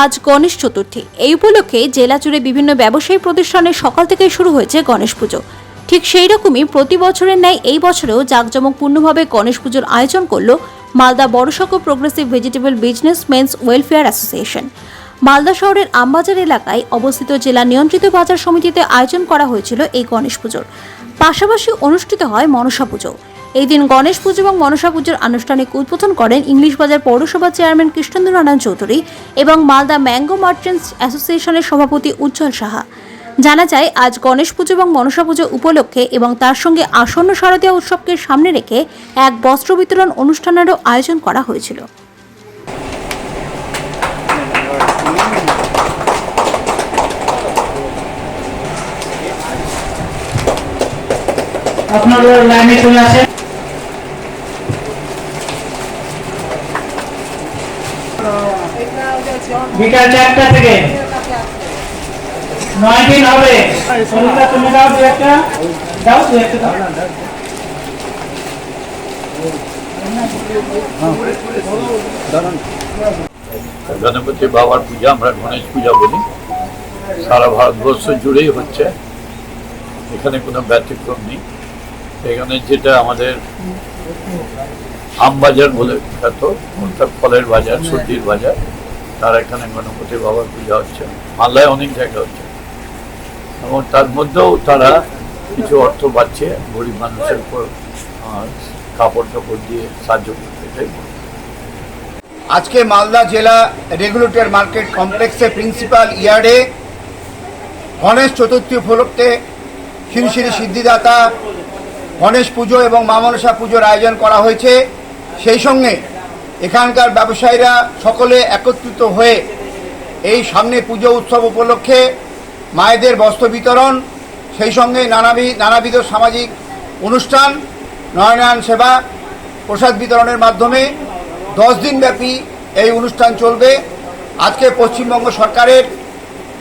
আজ গণেশ চতুর্থী। এই উপলক্ষে জেলা জুড়ে বিভিন্ন ব্যবসায়ী প্রতিষ্ঠানে সকাল থেকেই শুরু হয়েছে গণেশ পুজো। ঠিক সেই রকমই প্রতি বছরের ন্যায় এই বছরেও জাঁকজমকপূর্ণভাবে গণেশ পুজোর আয়োজন করল মালদা বড়সড় progressive vegetable business men's welfare association Malda শহরের আমবাজার এলাকায় অবস্থিত জেলা নিয়ন্ত্রিত বাজার সমিতিতে আয়োজন করা হয়েছিল এই গণেশ পুজোর। পাশাপাশি অনুষ্ঠিত হয় মনসা পুজো। এই দিন গণেশ পুজো এবং মনসা পুজোর আনুষ্ঠানিক উদ্বোধন করেন ইংলিশ বাজার পৌরসভা চেয়ারম্যান কৃষ্ণেন্দ্র নারায়ণ চৌধুরী এবং মালদা ম্যাঙ্গো মার্চেন্টস অ্যাসোসিয়েশনের সভাপতি উজ্জ্বল সাহা। জানা যায়, আজ গণেশ পুজো এবং মনসা পুজো উপলক্ষে এবং তার সঙ্গে আসন্ন শারদীয় উৎসবকে সামনে রেখে এক বস্ত্র বিতরণ অনুষ্ঠানেরও আয়োজন করা হয়েছিল। আপনারা লাইনে চলে আসেন। বিকাল চারটা থেকে। নয় দিন হবে সরিতা তুমি দাও দু একটা। দাও দু একটা দাও। গণপতি বাবার পূজা, আমরা গণেশ পূজা বলি। সারা ভারতবর্ষ জুড়েই হচ্ছে। এখানে কোনো ব্যতিক্রম নেই। এখানে যেটা আমাদের আম বাজার বলে খ্যাত অর্থাৎ ফলের বাজার, সবজির বাজার। তার এখানে গণপতি বাবার পূজা হচ্ছে, মালদায় অনেক জায়গা হচ্ছে। এবং তার মধ্যেও তারা কিছু অর্থ পাচ্ছে, গরিব মানুষের উপর কাপড় টাপড় দিয়ে সাহায্য করতে আজকে মালদা জেলা রেগুলেটর মার্কেট কমপ্লেক্সে প্রিন্সিপাল ইয়ার্ডে গণেশ চতুর্থী উপলক্ষে শ্রী সিদ্ধিদাতা গণেশ পুজো এবং মা মনসা পুজোর আয়োজন করা হয়েছে। সেই সঙ্গে এখানকার ব্যবসায়ীরা সকলে একত্রিত হয়ে এই সামনে পুজো উৎসব উপলক্ষে মায়েদের বস্ত্র বিতরণ, সেই সঙ্গে নানাবিধ নানাবিধ সামাজিক অনুষ্ঠান, নয়নায়ন সেবা, প্রসাদ বিতরণের মাধ্যমে দশ দিনব্যাপী এই অনুষ্ঠান চলবে। আজকে পশ্চিমবঙ্গ সরকারের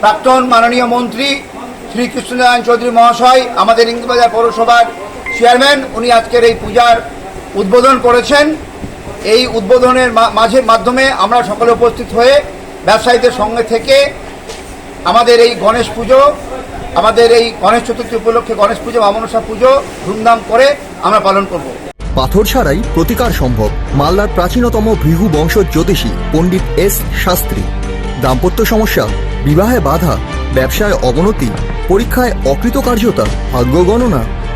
প্রাক্তন মাননীয় মন্ত্রী শ্রী কৃষ্ণনারায়ণ চৌধুরী মহাশয়, আমাদের ইংরেজবাজার পৌরসভার চেয়ারম্যান, উনি আজকের এই পূজার উদ্বোধন করেছেন। এই উদ্বোধনের মাঝে মাধ্যমে আমরা সকলে উপস্থিত হয়ে ব্যবসায়ীদের সঙ্গে থেকে আমাদের এই গণেশ পুজো, আমাদের এই গণেশ চতুর্থী উপলক্ষে গণেশ পুজো মামনসা পুজো ধুমধাম করে আমরা পালন করব। পাথর ছাড়াই প্রতিকার সম্ভব। মালদার প্রাচীনতম ভৃহু বংশ জ্যোতিষী পণ্ডিত এস শাস্ত্রী। দাম্পত্য সমস্যা, বিবাহে বাধা, ব্যবসায় অবনতি, পরীক্ষায় অকৃতকার্যতা, ভাগ্য গণনা